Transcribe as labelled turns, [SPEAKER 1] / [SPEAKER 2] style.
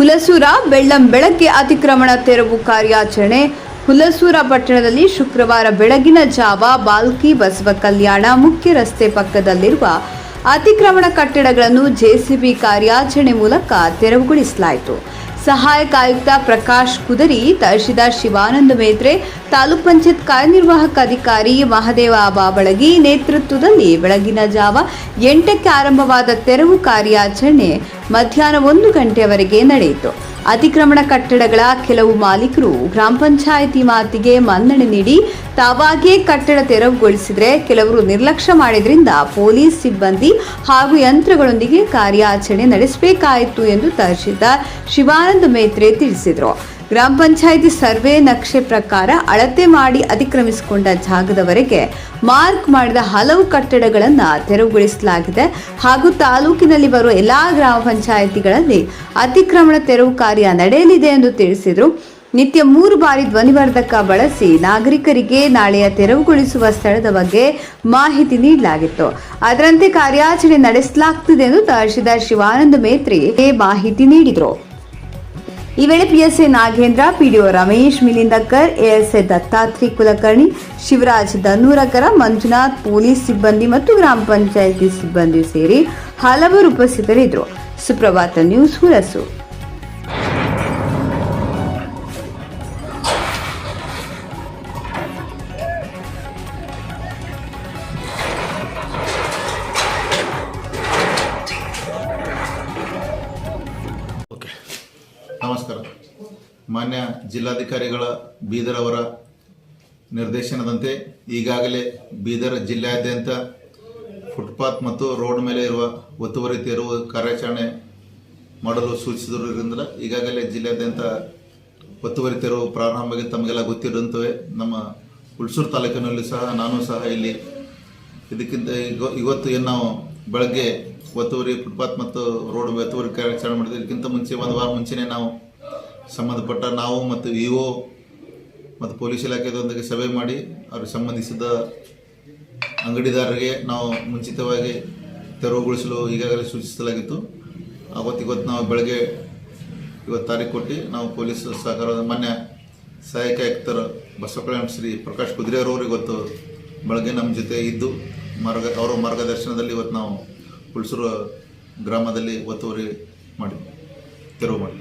[SPEAKER 1] ಹುಲಸೂರ ಬೆಳ್ಳಂ ಬೆಳಗ್ಗೆ ಅತಿಕ್ರಮಣ ತೆರವು ಕಾರ್ಯಾಚರಣೆ. ಹುಲಸೂರ ಪಟ್ಟಣದಲ್ಲಿ ಶುಕ್ರವಾರ ಬೆಳಗಿನ ಜಾವ ಬಾಲ್ಕಿ ಬಸವ ಕಲ್ಯಾಣ ಮುಖ್ಯ ರಸ್ತೆ ಪಕ್ಕದಲ್ಲಿರುವ ಅತಿಕ್ರಮಣ ಕಟ್ಟಡಗಳನ್ನು ಜೆಸಿಬಿ ಕಾರ್ಯಾಚರಣೆ ಮೂಲಕ ತೆರವುಗೊಳಿಸಲಾಯಿತು. ಸಹಾಯಕ ಆಯುಕ್ತ ಪ್ರಕಾಶ್ ಕುದರಿ, ತಹಶೀಲ್ದಾರ್ ಶಿವಾನಂದ ಮೇತ್ರೆ, ತಾಲೂಕ್ ಪಂಚಾಯತ್ ಕಾರ್ಯನಿರ್ವಾಹಕ ಅಧಿಕಾರಿ ಮಹದೇವ ಬಾಬಳಗಿ ನೇತೃತ್ವದಲ್ಲಿ ಬೆಳಗಿನ ಜಾವ ಎಂಟಕ್ಕೆ ಆರಂಭವಾದ ತೆರವು ಕಾರ್ಯಾಚರಣೆ ಮಧ್ಯಾಹ್ನ ಒಂದು ಗಂಟೆಯವರೆಗೆ ನಡೆಯಿತು. ಅತಿಕ್ರಮಣ ಕಟ್ಟಡಗಳ ಕೆಲವು ಮಾಲೀಕರು ಗ್ರಾಮ ಪಂಚಾಯಿತಿ ಮಾತಿಗೆ ಮನ್ನಣೆ ನೀಡಿ ತಾವಾಗಿಯೇ ಕಟ್ಟಡ ತೆರವುಗೊಳಿಸಿದರೆ ಕೆಲವರು ನಿರ್ಲಕ್ಷ್ಯ ಮಾಡಿದ್ರಿಂದ ಪೊಲೀಸ್ ಸಿಬ್ಬಂದಿ ಹಾಗೂ ಯಂತ್ರಗಳೊಂದಿಗೆ ಕಾರ್ಯಾಚರಣೆ ನಡೆಸಬೇಕಾಯಿತು ಎಂದು ತಹಶೀಲ್ದಾರ್ ಶಿವಾನಂದ ಮೇತ್ರೆ ತಿಳಿಸಿದರು. ಗ್ರಾಮ ಪಂಚಾಯಿತಿ ಸರ್ವೆ ನಕ್ಷೆ ಪ್ರಕಾರ ಅಳತೆ ಮಾಡಿ ಅತಿಕ್ರಮಿಸಿಕೊಂಡ ಜಾಗದವರೆಗೆ ಮಾರ್ಕ್ ಮಾಡಿದ ಹಲವು ಕಟ್ಟಡಗಳನ್ನು ತೆರವುಗೊಳಿಸಲಾಗಿದೆ. ಹಾಗೂ ತಾಲೂಕಿನಲ್ಲಿ ಬರುವ ಎಲ್ಲ ಗ್ರಾಮ ಪಂಚಾಯಿತಿಗಳಲ್ಲಿ ಅತಿಕ್ರಮಣ ತೆರವು ಕಾರ್ಯ ನಡೆಯಲಿದೆ ಎಂದು ತಿಳಿಸಿದರು. ನಿತ್ಯ ಮೂರು ಬಾರಿ ಧ್ವನಿವರ್ಧಕ ಬಳಸಿ ನಾಗರಿಕರಿಗೆ ನಾಳೆಯ ತೆರವುಗೊಳಿಸುವ ಸ್ಥಳದ ಬಗ್ಗೆ ಮಾಹಿತಿ ನೀಡಲಾಗಿತ್ತು. ಅದರಂತೆ ಕಾರ್ಯಾಚರಣೆ ನಡೆಸಲಾಗ್ತಿದೆ ಎಂದು ತಹಶೀಲ್ದಾರ್ ಶಿವಾನಂದ ಮೇತ್ರಿ ಮಾಹಿತಿ ನೀಡಿದರು. ಈ ವೇಳೆ PSA Nagendra, PDO Ramesh Milindkar ASA Dattatri Kulkarni, Shivraj Dannurkar Manjunath, police ಸಿಬ್ಬಂದಿ ಮತ್ತು ಗ್ರಾಮ ಪಂಚಾಯಿತಿ ಸಿಬ್ಬಂದಿ ಸೇರಿ ಹಲವರು ಉಪಸ್ಥಿತರಿದ್ದರು. ಸುಪ್ರಭಾತ ನ್ಯೂಸ್ ಹುಲಸು
[SPEAKER 2] ನಮಸ್ಕಾರ. ಮಾನ್ಯ ಜಿಲ್ಲಾಧಿಕಾರಿಗಳ ಬೀದರ್ ಅವರ ನಿರ್ದೇಶನದಂತೆ ಈಗಾಗಲೇ ಬೀದರ್ ಜಿಲ್ಲೆಯಾದ್ಯಂತ ಫುಟ್ಪಾತ್ ಮತ್ತು ರೋಡ್ ಮೇಲೆ ಇರುವ ಒತ್ತುವರಿ ತೆರವು ಕಾರ್ಯಾಚರಣೆ ಮಾಡಲು ಸೂಚಿಸಿರುವುದರಿಂದ ಈಗಾಗಲೇ ಜಿಲ್ಲೆಯಾದ್ಯಂತ ಒತ್ತುವರಿ ತೆರವು ಪ್ರಾರಂಭವಾಗಿ ತಮಗೆಲ್ಲ ಗೊತ್ತಿರುವಂತವೆ ನಮ್ಮ ಹುಲ್ಸೂರು ತಾಲೂಕಿನಲ್ಲಿ ಸಹ ನಾನು ಸಹ ಇಲ್ಲಿ ಇದಕ್ಕಿಂತ ಇವತ್ತು ಏನು ನಾವು ಬೆಳಗ್ಗೆ ಒತ್ತುವರಿ, ಫುಟ್ಪಾತ್ ಮತ್ತು ರೋಡ್ ಒತ್ತುವರಿ ಕಾರ್ಯಾಚರಣೆ ಮಾಡಿದ್ವಿ. ಇದಕ್ಕಿಂತ ಮುಂಚೆ ಒಂದು ವಾರ ಮುಂಚೆನೇ ನಾವು ಸಂಬಂಧಪಟ್ಟ ನಾವು ಮತ್ತು ಇ ಒ ಮತ್ತು ಪೊಲೀಸ್ ಇಲಾಖೆದೊಂದಿಗೆ ಸಭೆ ಮಾಡಿ ಅವ್ರಿಗೆ ಸಂಬಂಧಿಸಿದ ಅಂಗಡಿದಾರರಿಗೆ ನಾವು ಮುಂಚಿತವಾಗಿ ತೆರವುಗೊಳಿಸಲು ಈಗಾಗಲೇ ಸೂಚಿಸಲಾಗಿತ್ತು. ಅವತ್ತು ನಾವು ಬೆಳಗ್ಗೆ ಇವತ್ತು ತಾರೀಕು ಕೊಟ್ಟು ನಾವು ಪೊಲೀಸ್ ಸಹಕಾರದ ಮಾನ್ಯ ಸಹಾಯಕ ಆಯುಕ್ತರು ಬಸವಕಲ್ಯಾಣ ಶ್ರೀ ಪ್ರಕಾಶ್ ಕುದುರೆಯವರು ಇವತ್ತು ಬೆಳಗ್ಗೆ ನಮ್ಮ ಜೊತೆ ಇದ್ದು ಮಾರ್ಗ ಅವರ ಮಾರ್ಗದರ್ಶನದಲ್ಲಿ ಇವತ್ತು ನಾವು ಹುಲ್ಸೂರು ಗ್ರಾಮದಲ್ಲಿ ಒತ್ತುವರಿ ಮಾಡಿ ತೆರವು ಮಾಡಿ